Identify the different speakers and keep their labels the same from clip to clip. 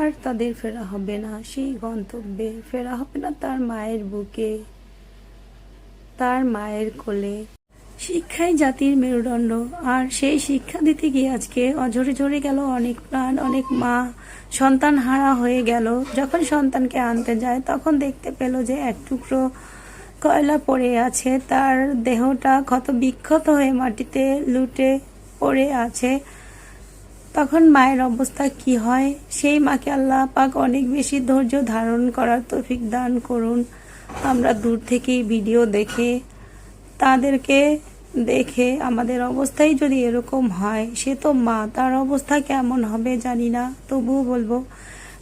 Speaker 1: আর তাদের ফেরা হবে না, সেই গন্তব্যে ফেরা হবে না তার মায়ের বুকে, তার মায়ের কোলে। শিক্ষাই জাতির মেরুদণ্ড, আর সেই শিক্ষা দিতে গিয়ে আজকে অঝরে ঝরে গেল অনেক প্রাণ, অনেক মা। সন্তান হারা হয়ে গেল, যখন সন্তানকে আনতে যায়, তখন দেখতে পেল যে এক টুকরো কয়লা পড়ে আছে, তার দেহটা ক্ষত বিক্ষত হয়ে মাটিতে লুটে পড়ে আছে। তখন মায়ের অবস্থা কি হয়? সেই মাকে আল্লাহ পাক অনেক বেশি ধৈর্য ধারণ করার তৌফিক দান করুন। আমরা দূর থেকেই ভিডিও দেখে, তাদেরকে দেখে আমাদের অবস্থাই যদি এরকম হয়, সে তো মা, তার অবস্থা কেমন হবে জানি না। তবুও বলব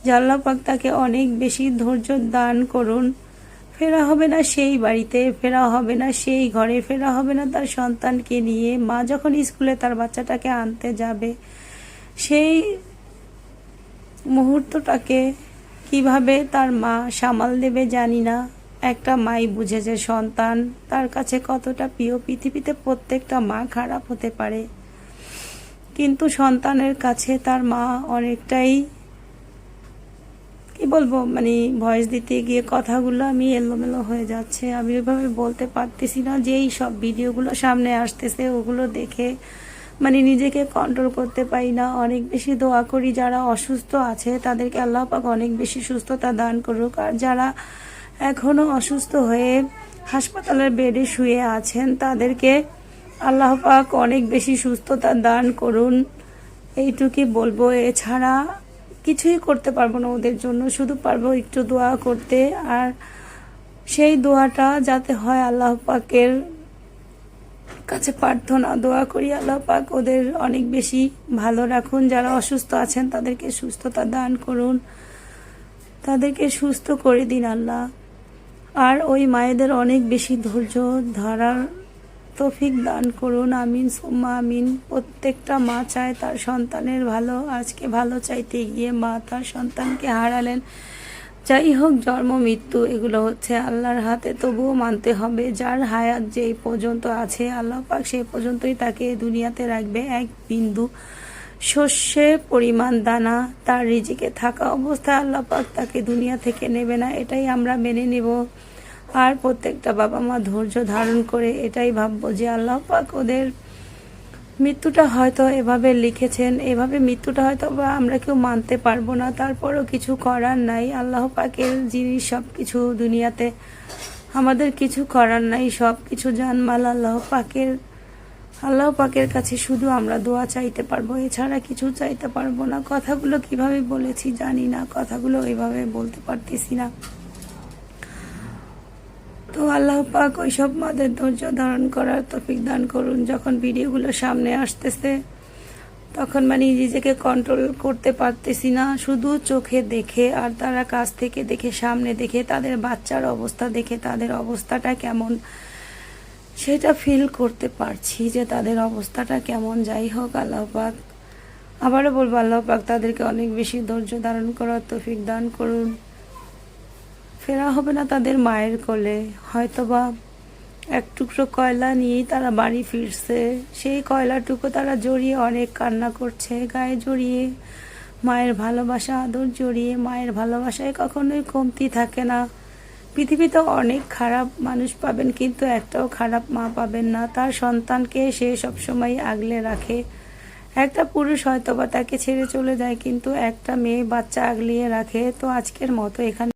Speaker 1: যে আল্লাহ পাক তাকে অনেক বেশি ধৈর্য দান করুন। ফেরা হবে না সেই বাড়িতে, ফেরা হবে না সেই ঘরে, ফেরা হবে না তার সন্তানকে নিয়ে। মা যখন স্কুলে তার বাচ্চাটাকে আনতে যাবে সেই মুহূর্তটাকে কীভাবে তার মা সামাল দেবে জানি না। একটা মাই বুঝেছে, সন্তান তার কাছে কতটা প্রিয় পৃথিবীতে প্রত্যেকটা মা খারাপ হতে পারে। কিন্তু সন্তানের কাছে তার মা অনেকটাই, কি বলব মানে ভয়েস দিতে গিয়ে কথাগুলো আমি এলোমেলো হয়ে যাচ্ছে। আমি ওইভাবে বলতে পারতেছি না যেই সব ভিডিওগুলো সামনে আসতেছে, ওগুলো দেখে মানে নিজেকে কন্ট্রোল করতে পারি না। অনেক বেশি দোয়া করি যারা অসুস্থ আছে, তাদেরকে আল্লাহ পাক অনেক বেশি সুস্থতা দান করুক। আর যারা এখনও অসুস্থ হয়ে হাসপাতালের বেডে শুয়ে আছেন, তাদেরকে আল্লাহ পাক অনেক বেশি সুস্থতা দান করুন। এইটুকুই বলব। এছাড়া কিছুই করতে পারব না ওদের জন্য, শুধু পারব একটু দোয়া করতে। আর সেই দোয়াটা যাতে হয় আল্লাহ পাকের কাছে প্রার্থনা, দোয়া করি আল্লাহ পাক ওদের অনেক বেশি ভালো রাখুন। যারা অসুস্থ আছেন, তাদেরকে সুস্থতা দান করুন। তাদেরকে সুস্থ করে দিন আল্লাহ। আর ওই মায়েদের অনেক বেশি ধৈর্য ধরার তৌফিক দান করুন। আমিন, সুম্মা আমিন। প্রত্যেকটা মা চায় তার সন্তানের ভালো, আজকে ভালো চাইতে গিয়ে মা তার সন্তানকে হারালেন। যাই হোক, জন্ম, মৃত্যু, এগুলো হচ্ছে আল্লাহর হাতে। তবুও মানতে হবে, যার হায়াত যেই পর্যন্ত আছে, আল্লাহ পাক সেই পর্যন্তই তাকে দুনিয়াতে রাখবে। এক বিন্দু শস্যের পরিমাণ দানা, তার রিজিকে থাকা অবস্থায় আল্লাহ পাক তাকে দুনিয়া থেকে নেবে না, এটাই আমরা মেনে নেব। আর প্রত্যেকটা বাবা মা ধৈর্য ধারণ করে এটাই ভাববো যে আল্লাহ পাক ওদের মৃত্যুটা হয়তো এভাবে লিখেছেন, এভাবে মৃত্যুটা হয়তো বা আমরা কেউ মানতে পারব না, তারপরও কিছু করার নাই। আল্লাহ পাকের জিনিস সব কিছু দুনিয়াতে আমাদের কিছু করার নাই সব কিছু জানমাল আল্লাহ পাকের আল্লাহ পাকের কাছে শুধু আমরা দোয়া চাইতে পারব, এছাড়া কিছু চাইতে পারব না। কথাগুলো কীভাবে বলেছি জানি না, কথাগুলো এভাবে বলতে পারতেছি না। তো আল্লাহ পাক ওইসব মাদের ধৈর্য ধারণ করার তফিক দান করুন। যখন ভিডিওগুলো সামনে আসতেছে, তখন মানে নিজেকে কন্ট্রোল করতে পারতেছি না। শুধু চোখে দেখে আর তারা কাছ থেকে দেখে, সামনে দেখে, তাদের বাচ্চার অবস্থা দেখে, তাদের অবস্থাটা কেমন সেটা ফিল করতে পারছি যে তাদের অবস্থাটা কেমন। যাই হোক, আল্লাহ পাক, আবারও বলব, আল্লাহ পাক তাদেরকে অনেক বেশি ধৈর্য ধারণ করার তফিক দান করুন। ফেরা হবে না তাদের মায়ের কোলে। হয়তোবা এক টুকরো কয়লা নিয়েই তারা বাড়ি ফিরছে। সেই কয়লাটুকু তারা জড়িয়ে অনেক কান্না করছে। গায়ে জড়িয়ে মায়ের ভালোবাসা, আদর জড়িয়ে মায়ের ভালোবাসায় কখনোই কমতি থাকে না। পৃথিবীতে অনেক খারাপ মানুষ পাবেন, কিন্তু একটাও খারাপ মা পাবেন না। তার সন্তানকে সে সবসময় আগলে রাখে। একটা পুরুষ হয়তো বা তাকে ছেড়ে চলে যায়, কিন্তু একটা মেয়ে বাচ্চা আগলিয়ে রাখে। তো আজকের মতো এখানে